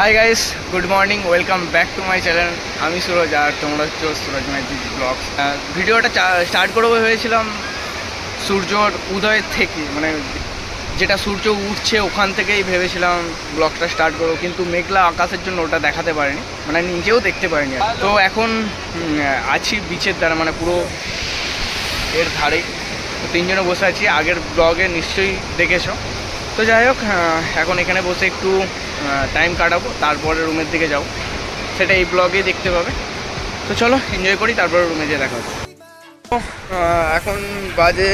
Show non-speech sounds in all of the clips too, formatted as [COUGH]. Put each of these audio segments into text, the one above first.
Hi guys good morning welcome back to my channel আমি সুরজ আর তোমরা হচ্ছে সুরজ মাইজি ব্লগ ভিডিওটা স্টার্ট করব ভেবেছিলাম সূর্যর উদয়ের থেকে মানে যেটা সূর্য উঠছে ওখান থেকেই ভেবেছিলাম ব্লগটা স্টার্ট করব, কিন্তু মেঘলা আকাশের জন্য ওটা দেখাতে পারিনি মানে নিজেও দেখতে পারিনি তো এখন আছি বিচের দ্বারা মানে পুরো এর ধারেই। তো তিনজনে বসে আছি, আগের ব্লগে নিশ্চয়ই দেখেছ। তো যাই হোক এখন এখানে বসে একটু টাইম কাটাবো তারপরে রুমের দিকে যাব। সেটা এই ব্লগে দেখতে পাবে। তো চলো এনজয় করি তারপরে রুমে যেয়ে দেখা আহ, এখন বাজে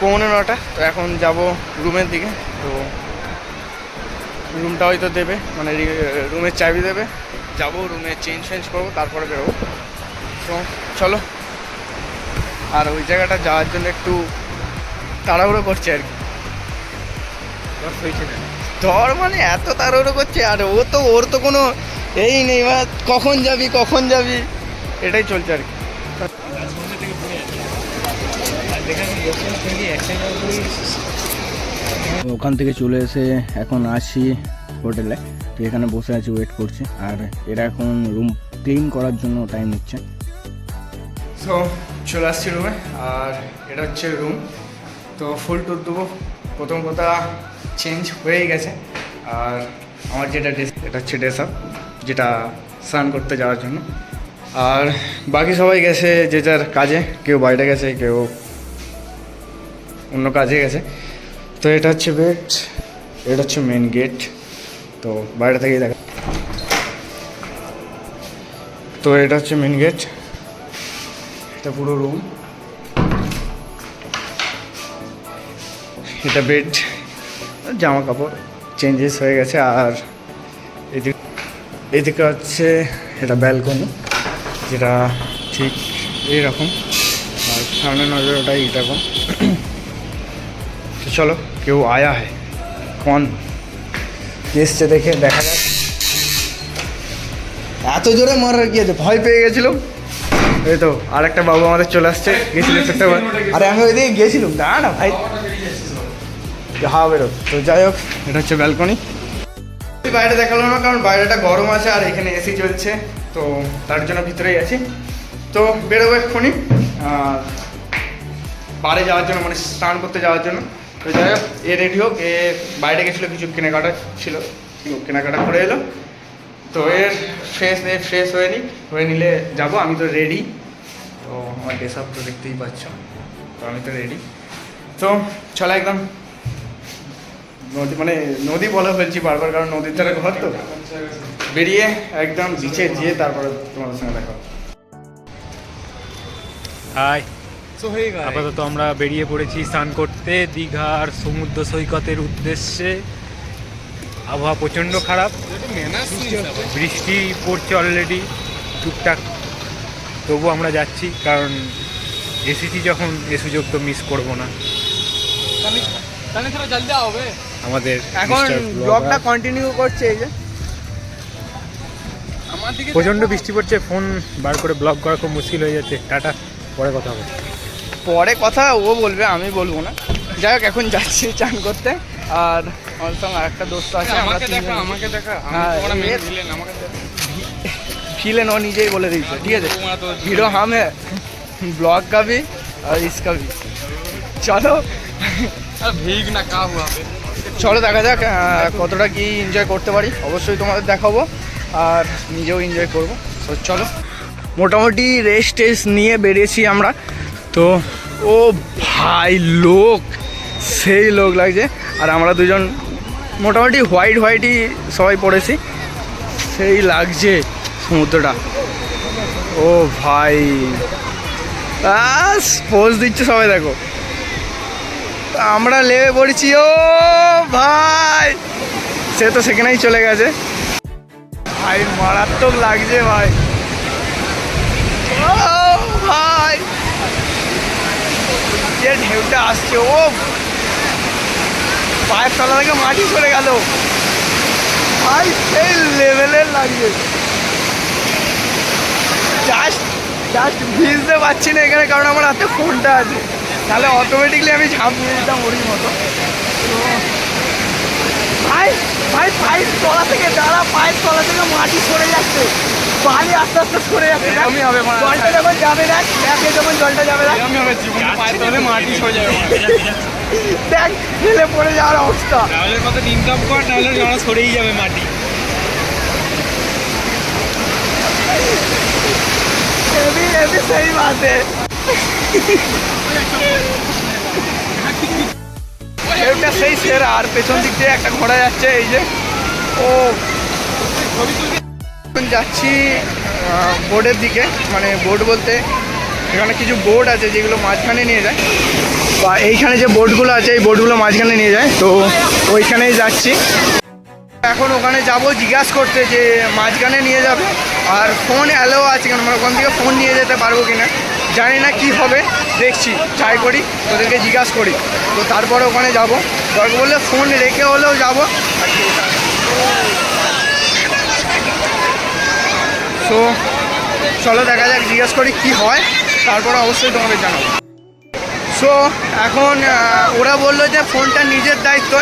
পৌনে নটা। তো এখন যাব রুমের দিকে। তো রুমটা হয়তো দেবে মানে রুমের চাবি দেবে। যাব রুমে চেঞ্জ ফেঞ্জ করব তারপরে বেরোবো। তো চলো আর ওই জায়গাটা যাওয়ার জন্য একটু তাড়াহুড়ো করছে আর কি। ধর মানে এত তাড়াহুড়ো করছে আর ও তো ওর তো কোনো এই নেই মানে কখন যাবি কখন যাবি? এটাই চলছে আর কি। ওখান থেকে চলে এসে এখন আসি হোটেলে। তো এখানে বসে আছি ওয়েট করছি। আর এরা এখন রুম ক্লিন করার জন্য টাইম নিচ্ছে। সো চলে আসছি রুমে আর এটা হচ্ছে রুম তো ফুল টুর দেবো। প্রথম কথা চেঞ্জ হয়েই গেছে। আর আমার যেটা ড্রেস এটা হচ্ছে ড্রেস আপ যেটা স্নান করতে যাওয়ার জন্য। আর বাকি সবাই গেছে যে যার কাজে, কেউ বাইরে গেছে, কেউ অন্য কাজে গেছে। তো এটা হচ্ছে বেড এটা হচ্ছে মেন গেট তো বাইরে থেকেই দেখা তো এটা হচ্ছে মেন গেট এটা পুরো রুম এটা বেড, জামা কাপড় চেঞ্জেস হয়ে গেছে, আর এদিকে এদিকে হচ্ছে এটা ব্যালকনি যেটা ঠিক এইরকম, আর সামনে নজর ওটা এইরকম তো চলো, কেউ আয়া হয়। কন এসছে দেখে দেখা যাক। এত জোরে মারার আছে? ভয় পেয়ে গেছিলাম। এই তো আর একটা বাবু আমাদের চলে আসছে, গেছিল আরে আমি ওইদিকে গেছিলাম। না না ভাই। হা বেরো তো যাই হোক, এটা হচ্ছে ব্যালকনি বাইরে দেখাল না, কারণ বাইরেটা গরম আছে আর এখানে এসি চলছে, তো তার জন্য ভিতরেই আছি। তো বেরোবো এক্ষুনি আর যাওয়ার জন্য মানে স্নান করতে যাওয়ার জন্য। তো যাই হোক, এ রেডি হোক, এ বাইরে গেছিল, কিছু কেনাকাটা ছিল কেনাকাটা করে এলো। তো এর ফ্রেশ এ ফ্রেশ হয়ে নি, হয়ে নিলে যাব, আমি তো রেডি তো আমার ড্রেস আপ তো দেখতেই পাচ্ছ, তো আমি তো রেডি তো চলো একদম নদী মানে নদী বলে ফেলছি বারবার কারণ নদীর ধারে ঘর তো। বেরিয়ে একদম বিচে গিয়ে তারপরে তোমাদের সঙ্গে দেখা হাই আপাতত আমরা বেরিয়ে পড়েছি স্নান করতে দীঘার সমুদ্র সৈকতের উদ্দেশ্যে। আবহাওয়া প্রচণ্ড খারাপ। বৃষ্টি পড়ছে অলরেডি টুকটাক। তবু আমরা যাচ্ছি কারণ এসেছি যখন এ সুযোগ তো মিস করব না। আমাদের এখন Mr. Vlogger- ব্লগটা কন্টিনিউ করছে এই যে প্রচণ্ড বৃষ্টি পড়ছে ফোন বার করে ব্লগ করা খুব মুশকিল হয়ে যাচ্ছে টাটা পরে কথা হবে পরে কথা ও বলবে আমি বলবো না যাই হোক এখন যাচ্ছি চান করতে আর আমার সঙ্গে আরেকটা দোস্ত আছে আমরা তিনজন আমাকে দেখা হ্যাঁ, এর- ভিলেন ও নিজেই বলে দিয়েছে ঠিক আছে হিরো হাম হ্যাঁ ব্লগ का भी और इसका भी চলো ভীগ না কা চলো দেখা যাক কতটা কি এনজয় করতে পারি। অবশ্যই তোমাদের দেখাবো আর নিজেও এনজয় করব। তো চলো, মোটামুটি রেস্ট টেস্ট নিয়ে বেরিয়েছি আমরা। তো, ও ভাই লোক, সেই লোক লাগছে। আর আমরা দুজন মোটামুটি হোয়াইট হোয়াইটই সবাই পড়েছি। সেই লাগছে সমুদ্রটা। ও ভাই পোজ দিচ্ছে সবাই দেখো। আমরা লেবে পড়েছি, ও ভাই। সে তো সেখানেই চলে গেছে। ভাই, মারাত্মক লাগছে ভাই। ভাই। যে ঢেউটা আসছে, ও। পায়ের তলা থেকে মাটি চলে গেল। ভাই, সেই লেভেলের লাগছে। জাস্ট জাস্ট ভিজতে পারছি না এখানে, কারণ আমার হাতে ফোনটা আছে। তাহলে অটোমেটিকলি আমি ঝাঁপ দিয়ে দিতাম ওরই মতো। ভাই ভাই পাইপ তলা থেকে দাঁড়া পাইপ তলা থেকে মাটি সরে যাচ্ছে। বালি আস্তে আস্তে সরে যাচ্ছে। এরকমই হবে। জলটা যখন যাবে দেখ দেখে যখন জলটা যাবে দেখ। আমি হবে জীবনে পায়ের তলে মাটি সরে যাবে। দেখ ফেলে পড়ে যাওয়ার অবস্থা। তাহলে কত ইনকাম কর তাহলে জড়া সরেই যাবে মাটি। এবি এবি সেই বাতে এটা সেই সেরা, আর পেছন দিক দিয়ে একটা ঘোড়া যাচ্ছে, এই যে। ও যাচ্ছি বোর্ডের দিকে মানে বোর্ড বলতে এখানে কিছু বোর্ড আছে যেগুলো মাঝখানে নিয়ে যায়। বা এইখানে যে বোর্ডগুলো আছে, এই বোর্ডগুলো মাঝখানে নিয়ে যায়, তো ওইখানেই যাচ্ছি। এখন ওখানে যাব জিজ্ঞাসা করতে যে মাঝখানে নিয়ে যাবে, আর ফোন অ্যালো আছে কেন? মানে ওখান থেকে ফোন নিয়ে যেতে পারব কিনা? জানি না কি হবে। দেখছি ট্রাই করি ওদেরকে জিজ্ঞাসা করি। তো তারপরে ওখানে যাব। দরকার বললে ফোন রেখে হলেও যাব। তো চলো দেখা যাক, জিজ্ঞাসা করি কি হয়। তারপরে অবশ্যই তোমাকে জানাব। সো এখন ওরা বলল যে ফোনটা নিজের দায়িত্ব।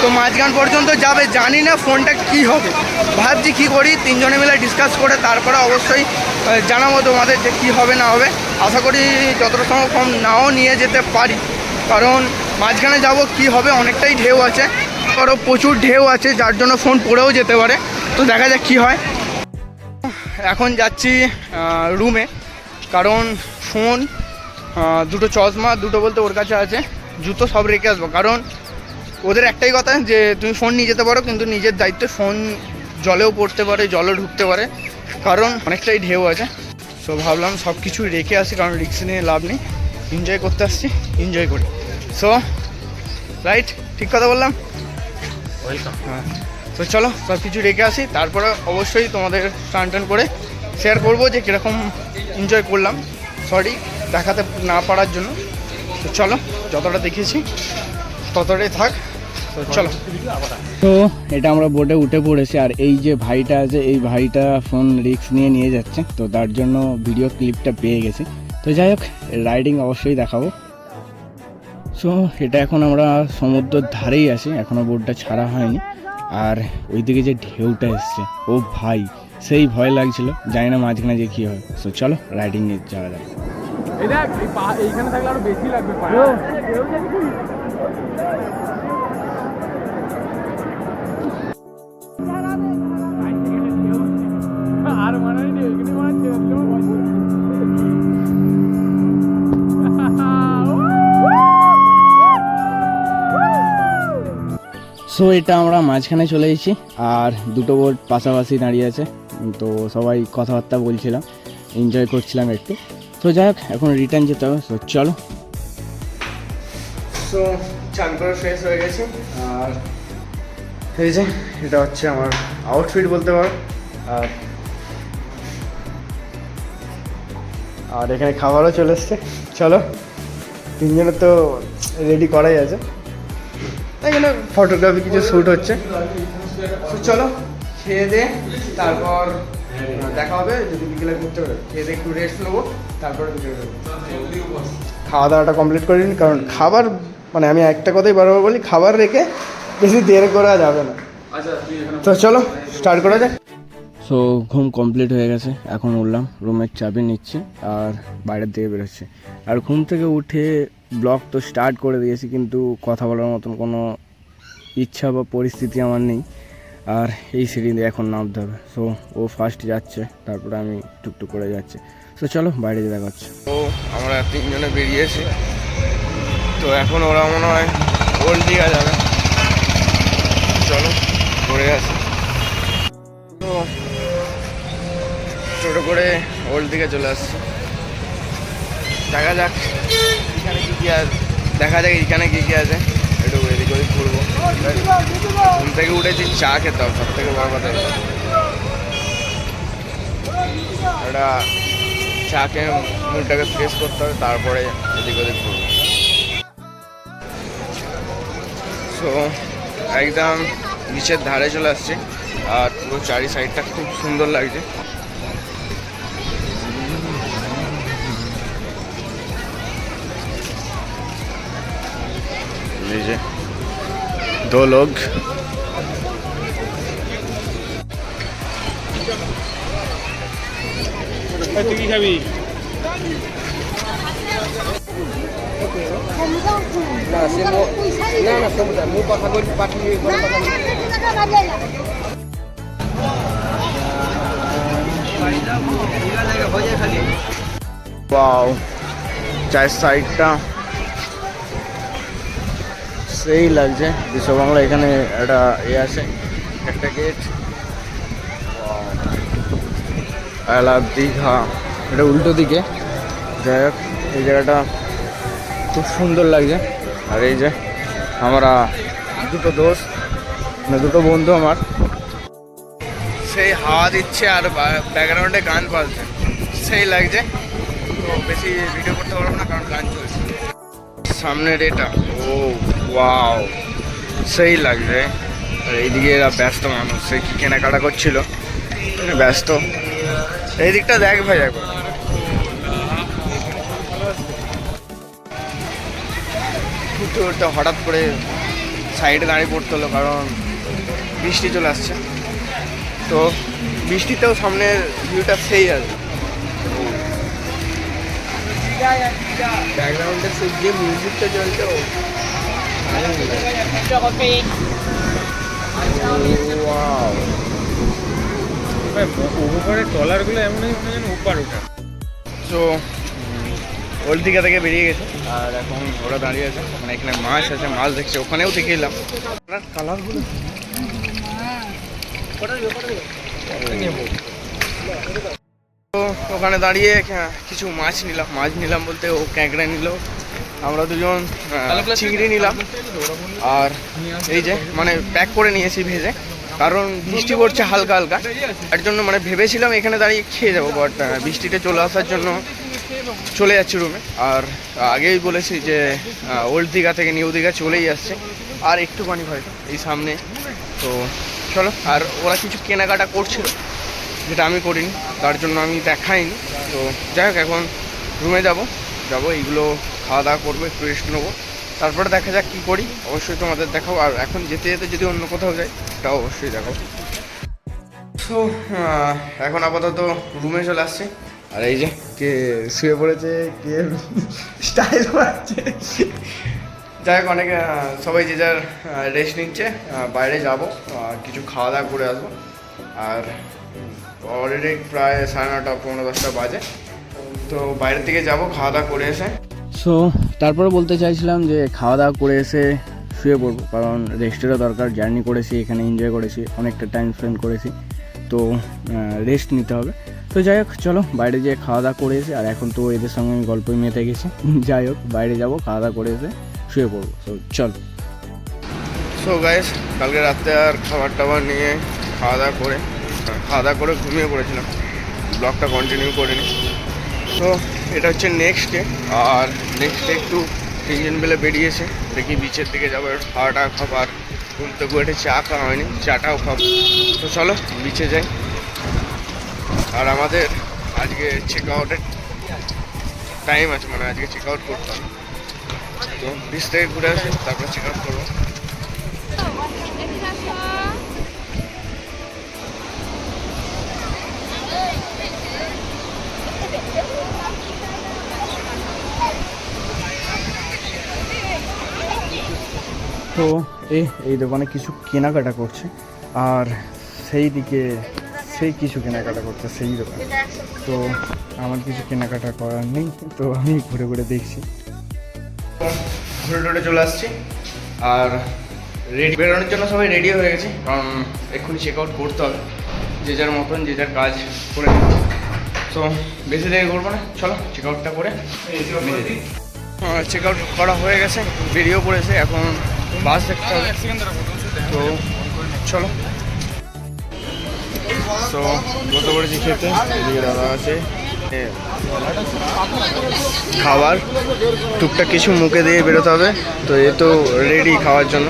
তো মাঝখান পর্যন্ত যাবে, জানি না ফোনটা কি হবে। ভাবছি কি করি, তিনজনে মিলে ডিসকাস করে তারপরে অবশ্যই জানাব তোমাদের যে কী হবে, না হবে। আশা করি যতটা সম্ভব কম নাও নিয়ে যেতে পারি। কারণ, মাঝখানে যাব কি হবে, অনেকটাই ঢেউ আছে। আরও প্রচুর ঢেউ আছে, যার জন্য ফোন পড়েও যেতে পারে। তো দেখা যাক কী হয়। এখন যাচ্ছি রুমে কারণ ফোন দুটো চশমা দুটো বলতে ওর কাছে আছে। জুতো সব রেখে আসব। কারণ ওদের একটাই কথা যে তুমি ফোন নিয়ে যেতে পারো কিন্তু নিজের দায়িত্বে ফোন জলেও পড়তে পারে জলে ঢুকতে পারে। কারণ অনেকটাই ঢেউ আছে। সো ভাবলাম সব কিছু রেখে আসি কারণ রিক্স নিয়ে লাভ নেই। এনজয় করতে আসছি এনজয় করি। সো রাইট ঠিক কথা বললাম? হ্যাঁ। তো চলো সব কিছু রেখে আসি। তারপরে অবশ্যই তোমাদের টান টান করে শেয়ার করব যে কীরকম এনজয় করলাম। সরি দেখাতে না পারার জন্য। তো চলো, যতটা দেখেছি ততটাই থাক। তো চলো। তো এটা আমরা বোটে উঠে পড়েছি, আর এই যে ভাইটা আছে, এই ভাইটা ফোন রিক্স নিয়ে নিয়ে যাচ্ছে। তো তার জন্য ভিডিও ক্লিপটা পেয়ে গেছি। তো যাই হোক রাইডিং অবশ্যই দেখাবো। সো এটা এখন আমরা সমুদ্রের ধারেই আছি এখনও বোটটা ছাড়া হয়নি। আর ওইদিকে যে ঢেউটা এসছে, ও ভাই, সেই ভয় লাগছিল। জানি না মাঝখানে যে কী হয়। সো চলো রাইডিংয়ে যাওয়া যাক। এই দেখ এই এইখানে থাকলে আরও বেশি লাগবে আর মনে হয় মনে হচ্ছে সো এটা আমরা মাঝখানে চলে এসেছি আর দুটো বোট পাশাপাশি দাঁড়িয়ে আছে। তো সবাই কথাবার্তা বলছিলাম এনজয় করছিলাম একটু। তো যাই হোক, এখন রিটার্ন যেতে হবে, তো চলো। সো চান করে ফ্রেশ হয়ে গেছে। আর এই যে, এটা হচ্ছে আমার আউটফিট বলতে পারো। আর আর এখানে খাবারও চলে এসছে। চলো, তিনজনের তো রেডি করাই আছে। এখানে ফটোগ্রাফি কিছু শ্যুট হচ্ছে। চলো, খেয়ে দে, তারপর দেখা হবে যদি বিকেলে ঘুরতে পারে। খেয়ে একটু রেস্ট নেব তারপরে খাওয়া দাওয়াটা কমপ্লিট করে নিন কারণ খাবার মানে আমি একটা কথাই বারবার বলি খাবার রেখে বেশি দেরি করা যাবে না। তো চলো স্টার্ট করা যাক। সো ঘুম কমপ্লিট হয়ে গেছে এখন উঠলাম রুমের চাবি নিচ্ছি আর বাইরের দিকে বেরোচ্ছি। আর ঘুম থেকে উঠে ব্লগ তো স্টার্ট করে দিয়েছি কিন্তু কথা বলার মতন কোনো ইচ্ছা বা পরিস্থিতি আমার নেই। আর এই সিঁড়ি দিয়ে এখন নামতে হবে। সো ও ফার্স্ট যাচ্ছে, তারপরে আমি টুকটুক করে যাচ্ছি। সো চলো বাইরে দেখা হচ্ছে। তো আমরা তিনজনে বেরিয়েছি। তো এখন ওরা মনে হয় ওল্ড দীঘা যাবে। চলো, ঘুরে আসি। তো টোটো করে ওল্ড দিকে চলে আসছি। দেখা যাক, এখানে কী কী আছে দেখা যাক এখানে কী কী আছে। একটু এদিক ওদিক ঘুরবো। ঘুম থেকে উঠেছি, চা খেতে হবে, সব থেকে বড় কথা একটা চা খেয়ে মুডটাকে ফ্রেশ করতে হবে, তারপরে এদিক ওদিক ঘুরবো। সো একদম নিচের ধারে চলে আসছি, আর পুরো চারি সাইডটা খুব সুন্দর লাগছে। এই दो लोग চায়ের সাইডটা সেই লাগছে। বিশ্ববাংলা এখানে একটা এ আছে একটা গেট আলা দীঘা এটা উল্টো দিকে। যাই হোক এই জায়গাটা খুব সুন্দর লাগছে। আর এই যে আমরা দুটো দোষ মানে দুটো বন্ধু আমার। সেই হাওয়া দিচ্ছে আর ব্যাকগ্রাউন্ডে গান বাজছে সেই লাগছে। তো বেশি ভিডিও করতে পারব না কারণ গান চলছে। সামনের এটা। ও ওয়াও সেই লাগছে। আর এইদিকে এরা ব্যস্ত মানুষ, সে কি কেনাকাটা করছিল? ব্যস্ত। এই দিকটা দেখ ভাই একবার। কুকুরটা হঠাৎ করে সাইডে দাঁড়িয়ে পড়তে হলো, কারণ বৃষ্টি চলে আসছে। তো বৃষ্টিতেও সামনের ভিউটা সেই আছে ব্যাকগ্রাউন্ডে সে যে মিউজিকটা চলছে ও ওয়াও ট্রলারগুলো এমন হয় মনে যেন ওপার ওঠা তো ওল্ড দীঘা থেকে বেরিয়ে গেছে আর এখন ওরা দাঁড়িয়ে আছে মানে এখানে মাছ আছে মাছ দেখছে ওখানেও দেখে এলাম। কালারগুলো তো ওখানে দাঁড়িয়ে কিছু মাছ নিলাম। মাছ নিলাম বলতে ও ক্যাঁকড়া নিল। আমরা দুজন চিংড়ি নিলাম। আর এই যে মানে প্যাক করে নিয়েছি ভেজে। কারণ বৃষ্টি পড়ছে হালকা হালকা। তার জন্য মানে ভেবেছিলাম এখানে দাঁড়িয়ে খেয়ে যাব বাট বৃষ্টিটা চলে আসার জন্য চলে যাচ্ছি রুমে আর আগেই বলেছি যে ওল্ড দীঘা থেকে নিউ দীঘা চলেই আসছে। আর একটুখানি হয়তো এই সামনে। তো চলো, আর ওরা কিছু কেনাকাটা করছিল। যেটা আমি করিনি, তার জন্য আমি দেখাইনি। তো যাই হোক, এখন রুমে যাব। যাব, এইগুলো খাওয়া দাওয়া করব, একটু রেস্ট নেব। তারপরে দেখা যাক কী করি। অবশ্যই তোমাদের দেখাবো। আর এখন যেতে যেতে যদি অন্য কোথাও যাই সেটাও অবশ্যই দেখাবো। তো এখন আপাতত রুমে চলে আসছি। আর এই যে কে শুয়ে পড়েছে, কে স্টাইল মারছে। যাই হোক, অনেকে সবাই যে যার রেস্ট নিচ্ছে বাইরে যাব কিছু খাওয়া দাওয়া করে আসব। আর অলরেডি প্রায় সাড়ে নটা পনেরো দশটা বাজে। তো বাইরের দিকে যাব খাওয়া দাওয়া করে এসে। সো তারপরে বলতে চাইছিলাম যে খাওয়া দাওয়া করে এসে শুয়ে পড়ব কারণ রেস্টেরও দরকার জার্নি করেছি এখানে এনজয় করেছি অনেকটা টাইম স্পেন্ড করেছি। তো রেস্ট নিতে হবে। তো যাই হোক চলো বাইরে যেয়ে খাওয়া দাওয়া করে এসে আর এখন তো এদের সঙ্গে আমি গল্পই মেতে গেছি। [LAUGHS] যাই হোক বাইরে যাব খাওয়া দাওয়া করে এসে শুয়ে পড়ব। তো চলো। সো গাইস কালকে রাতে আর খাবার টাবার নিয়ে খাওয়া দাওয়া করে খাওয়া দাওয়া করে ঘুমিয়ে পড়েছিলাম। ব্লগটা কন্টিনিউ করিনি। তো এটা হচ্ছে নেক্সট ডে আর নেক্সট ডে একটু তিনজন বেলে বেরিয়েছে। দেখি বিচের দিকে যাব। একটু খাওয়া টাওয়া খাব আর ঘুম উঠে চা খাওয়া হয়নি, চাটাও খাব। তো চলো বিচে যাই। আর আমাদের আজকে চেক আউটের টাইম আছে মানে আজকে চেক আউট করতে। হবে তো বিচ থেকে ঘুরে আসি, তারপর চেক আউট করব। তো এই এই দোকানে কিছু কেনাকাটা করছে। আর সেই দিকে সেই কিছু কেনাকাটা করছে সেই দোকানে। তো আমার কিছু কেনাকাটা করার নেই তো আমি ঘুরে ঘুরে দেখছি। ঘুরে টুরে চলে আসছি। আর রেডি বেরোনোর জন্য সবাই রেডি হয়ে গেছে। কারণ এক্ষুনি চেক আউট করতে হবে। যে যার মতন যে যার কাজ করে তো বেশি দেরি করব না। চলো চেক আউটটা করে চেক আউট করা হয়ে গেছে। বেরিয়েও পড়েছে। এখন বাস দেখতে হবে তো চলো। তো বসে পড়েছি খেতে? এদিকে দাদা আছে। খাবার। টুকটাক কিছু মুখে দিয়ে বেরোতে হবে। তো এ তো রেডি খাওয়ার জন্য।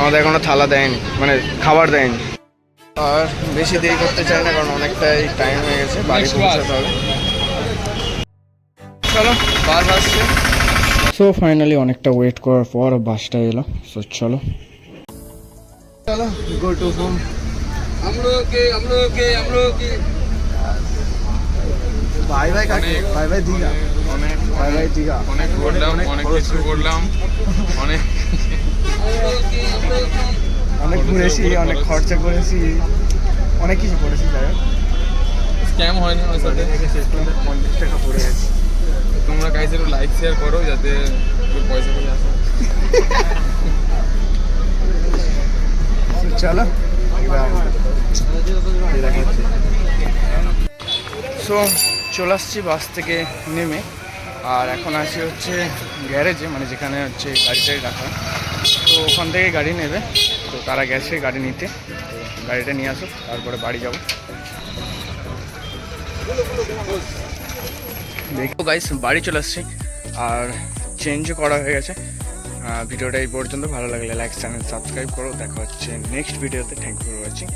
আমাদের এখনও থালা দেয়নি মানে খাবার দেয়নি। আর বেশি দেরি করতে চাই না কারণ অনেকটাই টাইম হয়ে গেছে বাড়ি পৌঁছাতে হবে। চলো বাস আসছে। সো ফাইনালি অনেকটা ওয়েট করার পর বাসটা এলো। সো চলো। চলো গো টু হোম ভাই ভাই কাকে ভাই ভাই দীঘা। অনেক ভাই ভাই দীঘা। অনেক ঘুরলাম অনেক কিছু করলাম অনেক। অনেক ঘুরেছি অনেক খরচা করেছি। অনেক কিছু করেছি স্ক্যাম হয়নি আমার সাথে। পঞ্চাশ টাকা পড়ে গেছে তোমরা গাইস একটু লাইক শেয়ার করো যাতে পয়সা করে আসে। চলো সো চলে আসছি বাস থেকে নেমে। আর এখন আছি হচ্ছে গ্যারেজে মানে যেখানে হচ্ছে গাড়িটাই রাখা। তো ওখান থেকে গাড়ি নেবে। তো তারা গেছে গাড়ি নিতে। তো গাড়িটা নিয়ে আসুক, তারপরে বাড়ি যাব। দেখো গাইস বাড়ি চলে আসছি। আর চেঞ্জও করা হয়ে গেছে। ভিডিওটা এই পর্যন্ত। ভালো লাগলে লাইক চ্যানেল সাবস্ক্রাইব করো। দেখা হচ্ছে নেক্সট ভিডিওতে থ্যাংক ইউ ফর ওয়াচিং